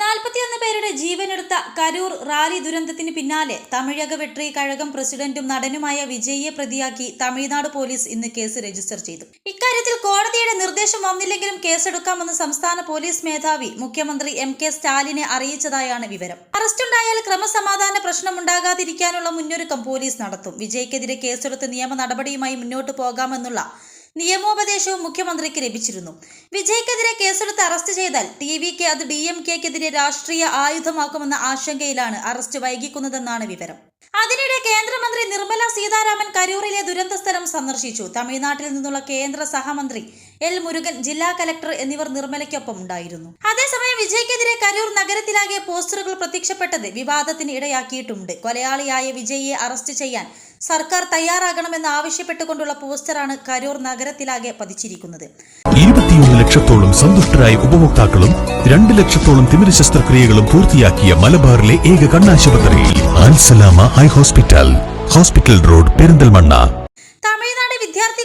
നാൽപ്പത്തിയൊന്ന് പേരുടെ ജീവനെടുത്ത കരൂർ റാലി ദുരന്തത്തിന് പിന്നാലെ തമിഴക വെട്രി കഴകം പ്രസിഡന്റും നടനുമായ വിജയിയെ പ്രതിയാക്കി തമിഴ്നാട് പോലീസ് ഇന്ന് കേസ് രജിസ്റ്റർ ചെയ്തു. ഇക്കാര്യത്തിൽ കോടതിയുടെ നിർദ്ദേശം വന്നില്ലെങ്കിലും കേസെടുക്കാമെന്ന് സംസ്ഥാന പോലീസ് മേധാവി മുഖ്യമന്ത്രി എം കെ സ്റ്റാലിനെ അറിയിച്ചതായാണ് വിവരം. അറസ്റ്റുണ്ടായാൽ ക്രമസമാധാന പ്രശ്നമുണ്ടാകാതിരിക്കാനുള്ള മുന്നൊരുക്കം പോലീസ് നടത്തും. വിജയ്ക്കെതിരെ കേസെടുത്ത് നിയമ നടപടിയുമായി മുന്നോട്ട് പോകാമെന്നുള്ള നിയമോപദേശവും മുഖ്യമന്ത്രിക്ക് ലഭിച്ചിരുന്നു. വിജയ്ക്കെതിരെ കേസെടുത്ത് അറസ്റ്റ് ചെയ്താൽ ടി വിക്ക് അത് ഡി എം കെക്കെതിരെ രാഷ്ട്രീയ ആയുധമാക്കുമെന്ന ആശങ്കയിലാണ് അറസ്റ്റ് വൈകിക്കുന്നതെന്നാണ് വിവരം. അതിനിടെ കേന്ദ്രമന്ത്രി നിർമ്മല സീതാരാമൻ കരൂറിലെ ദുരന്ത സ്ഥലം സന്ദർശിച്ചു. തമിഴ്നാട്ടിൽ നിന്നുള്ള കേന്ദ്ര സഹമന്ത്രി എൽ മുരുകൻ ജില്ലാ കലക്ടർ എന്നിവർ നിർമ്മലയ്ക്കൊപ്പം ഉണ്ടായിരുന്നു. അതേസമയം വിജയ്ക്കെതിരെ കരൂർ നഗരത്തിലാകെ പോസ്റ്ററുകൾ പ്രത്യക്ഷപ്പെട്ടത് വിവാദത്തിന് ഇടയാക്കിയിട്ടുണ്ട്. കൊലയാളിയായ വിജയിയെ അറസ്റ്റ് ചെയ്യാൻ സർക്കാർ തയ്യാറാകണമെന്ന് ആവശ്യപ്പെട്ടുകൊണ്ടുള്ള പോസ്റ്ററാണ് കരൂർ നഗരത്തിലാകെ പതിച്ചിരിക്കുന്നത്. ഇരുപത്തിയൊന്ന് ലക്ഷത്തോളം സന്തുഷ്ടരായ ഉപഭോക്താക്കളും രണ്ട് ലക്ഷത്തോളം തിമിര ശസ്ത്രക്രിയകളും പൂർത്തിയാക്കിയ മലബാറിലെ ഏക കണ്ണാശുപത്രി ഹോസ്പിറ്റൽ. Hospital road Perinthalmanna.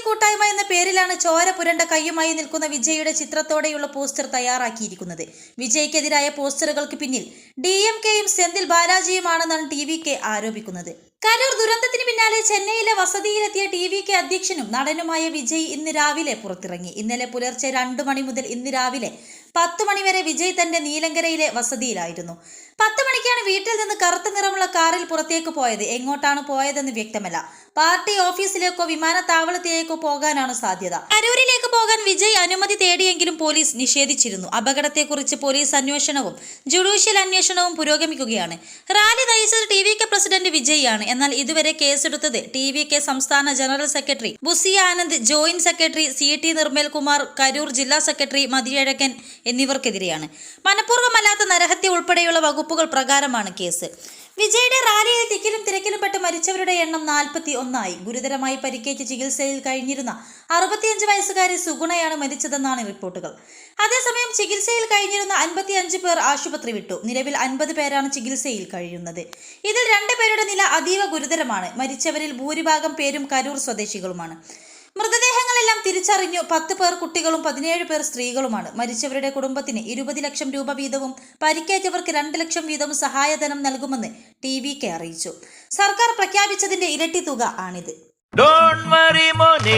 കൂട്ടായ്മ എന്ന പേരിലാണ് ചോര പുരണ്ട കയ്യുമായി നിൽക്കുന്ന വിജയുടെ ചിത്രത്തോടെയുള്ള പോസ്റ്റർ തയ്യാറാക്കിയിരിക്കുന്നത്. വിജയ്ക്കെതിരായ പോസ്റ്ററുകൾക്ക് പിന്നിൽ ഡി എം കെയും സെന്തിൽ ബാലാജിയുമാണെന്നാണ് ടി വി കെ ആരോപിക്കുന്നത്. കരൂർ ദുരന്തത്തിന് പിന്നാലെ ചെന്നൈയിലെ വസതിയിലെത്തിയ ടി വി കെ അധ്യക്ഷനും നടനുമായ വിജയ് ഇന്ന് രാവിലെ പുറത്തിറങ്ങി. ഇന്നലെ പുലർച്ചെ രണ്ടു മണി മുതൽ ഇന്ന് രാവിലെ പത്ത് മണിവരെ വിജയ് തന്റെ നീലങ്കരയിലെ വസതിയിലായിരുന്നു. പത്ത് മണിക്കാണ് വീട്ടിൽ നിന്ന് കറുത്ത നിറമുള്ള കാറിൽ പുറത്തേക്ക് പോയത്. എങ്ങോട്ടാണ് പോയതെന്ന് വ്യക്തമല്ല. പാർട്ടി ഓഫീസിലേക്കോ വിമാനത്താവളത്തിലേക്കോ പോകാനാണ് സാധ്യത. അരൂരിലേക്ക് പോകാൻ വിജയ് അനുമതി തേടിയെങ്കിലും പോലീസ് നിഷേധിച്ചിരുന്നു. അപകടത്തെക്കുറിച്ച് പോലീസ് അന്വേഷണവും ജുഡീഷ്യൽ അന്വേഷണവും പുരോഗമിക്കുകയാണ്. റാലി നയിച്ചത് T V K president Vijay ആണ്. എന്നാൽ ഇതുവരെ കേസെടുത്തത് ടി വി കെ സംസ്ഥാന general secretary Bussy Anand joint secretary C T Nirmal Kumar Karur ജില്ലാ സെക്രട്ടറി മതിയഴകൻ എന്നിവർക്കെതിരെയാണ്. മനഃപൂർവമല്ലാത്ത നരഹത്യ ഉൾപ്പെടെയുള്ള വകുപ്പുകൾ പ്രകാരമാണ് കേസ്. വിജയുടെ റാലിയിൽ തിക്കിലും തിരക്കിലും പെട്ട് മരിച്ചവരുടെ എണ്ണം നാൽപ്പത്തി ഒന്നായി ഗുരുതരമായി പരിക്കേറ്റ് ചികിത്സയിൽ കഴിഞ്ഞിരുന്ന അറുപത്തിയഞ്ച് വയസ്സുകാരി സുഗുണയാണ് മരിച്ചതെന്നാണ് റിപ്പോർട്ടുകൾ. അതേസമയം ചികിത്സയിൽ കഴിഞ്ഞിരുന്ന അൻപത്തിയഞ്ച് പേർ ആശുപത്രി വിട്ടു. നിലവിൽ അൻപത് പേരാണ് ചികിത്സയിൽ കഴിയുന്നത്. ഇതിൽ രണ്ട് പേരുടെ നില അതീവ ഗുരുതരമാണ്. മരിച്ചവരിൽ ഭൂരിഭാഗം പേരും കരൂർ സ്വദേശികളുമാണ്. മൃതദേഹങ്ങളെല്ലാം തിരിച്ചറിഞ്ഞു പത്ത് പേർ കുട്ടികളും പതിനേഴ് പേർ സ്ത്രീകളുമാണ്. മരിച്ചവരുടെ കുടുംബത്തിന് ഇരുപത് ലക്ഷം രൂപ വീതവും പരിക്കേറ്റവർക്ക് രണ്ട് ലക്ഷം വീതവും സഹായധനം നൽകുമെന്ന് ടി വി കെ അറിയിച്ചു. സർക്കാർ പ്രഖ്യാപിച്ചതിന്റെ ഇരട്ടി തുക ആണിത്. ഏത് മാങ്ങട്ടെ മോനെ.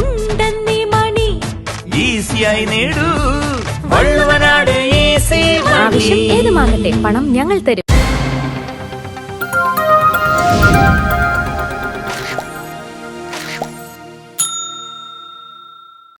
ഉണ്ടെന്നീ മണി. ഈസിയായി നേടൂ. വള്ളുവനാട് ഈസി ആവശ്യം ഏതുമാകട്ടെ പണം ഞങ്ങൾ തരും.